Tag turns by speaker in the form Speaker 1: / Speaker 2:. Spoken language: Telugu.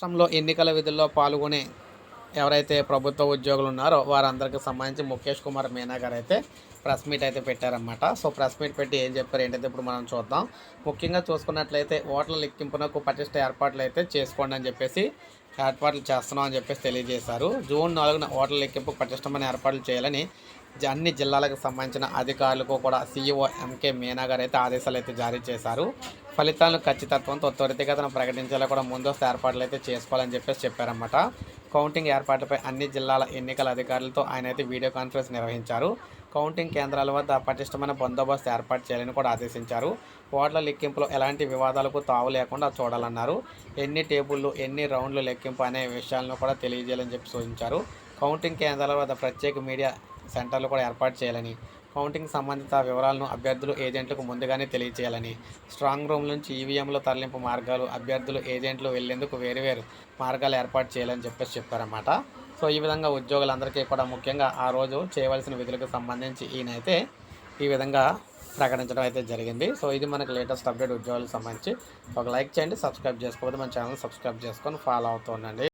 Speaker 1: రాష్ట్రంలో ఎన్నికల విధుల్లో పాల్గొనే ఎవరైతే ప్రభుత్వ ఉద్యోగులు ఉన్నారో వారందరికీ సంబంధించి ముఖేష్ కుమార్ మీనా గారు అయితే ప్రెస్ మీట్ అయితే పెట్టారన్నమాట. సో ప్రెస్ మీట్ పెట్టి ఏం చెప్పారు ఏంటైతే ఇప్పుడు మనం చూద్దాం. ముఖ్యంగా చూసుకున్నట్లయితే ఓట్ల లెక్కింపునకు పటిష్ట ఏర్పాట్లు అయితే చేసుకోండి అని చెప్పేసి ఏర్పాట్లు చేస్తున్నాం అని చెప్పేసి తెలియజేశారు. జూన్ నాలుగున ఓట్ల లెక్కింపు పటిష్టమైన ఏర్పాట్లు చేయాలని అన్ని జిల్లాలకు సంబంధించిన అధికారులకు కూడా సీఈఓ ఎంకే మీనా గారు అయితే ఆదేశాలు అయితే జారీ చేశారు. ఫలితాలను ఖచ్చితత్వంతో త్వరితగతిన ప్రకటించేలా కూడా ముందస్తు ఏర్పాట్లు అయితే చేసుకోవాలని చెప్పేసి చెప్పారన్నమాట. కౌంటింగ్ ఏర్పాట్లపై అన్ని జిల్లాల ఎన్నికల అధికారులతో ఆయన అయితే వీడియో కాన్ఫరెన్స్ నిర్వహించారు. కౌంటింగ్ కేంద్రాల వద్ద పటిష్టమైన బందోబస్తు ఏర్పాటు చేయాలని కూడా ఆదేశించారు. ఓట్ల లెక్కింపులో ఎలాంటి వివాదాలకు తావు లేకుండా చూడాలన్నారు. ఎన్ని టేబుళ్ళు ఎన్ని రౌండ్లు లెక్కింపు అనే విషయాలను కూడా తెలియజేయాలని చెప్పి సూచించారు. కౌంటింగ్ కేంద్రాల వద్ద ప్రత్యేక మీడియా సెంటర్లు కూడా ఏర్పాటు చేయాలని కౌంటింగ్ సంబంధిత వివరాలను అభ్యర్థులు ఏజెంట్లకు ముందుగానే తెలియజేయాలని స్ట్రాంగ్ రూమ్ నుంచి ఈవీఎంల తరలింపు మార్గాలు అభ్యర్థులు ఏజెంట్లు వెళ్ళేందుకు వేరువేరు మార్గాలు ఏర్పాటు చేయాలని చెప్పేసి చెప్పారన్నమాట. సో ఈ విధంగా ఉద్యోగులందరికీ కూడా ముఖ్యంగా ఆ రోజు చేయవలసిన విధులకు సంబంధించి ఈయనైతే ఈ విధంగా ప్రకటించడం అయితే జరిగింది. సో ఇది మనకు లేటెస్ట్ అప్డేట్ ఉద్యోగాలకు సంబంధించి. ఒక లైక్ చేయండి సబ్స్క్రైబ్ చేసుకోకపోతే మన ఛానల్ సబ్స్క్రైబ్ చేసుకొని ఫాలో అవుతూ ఉండండి.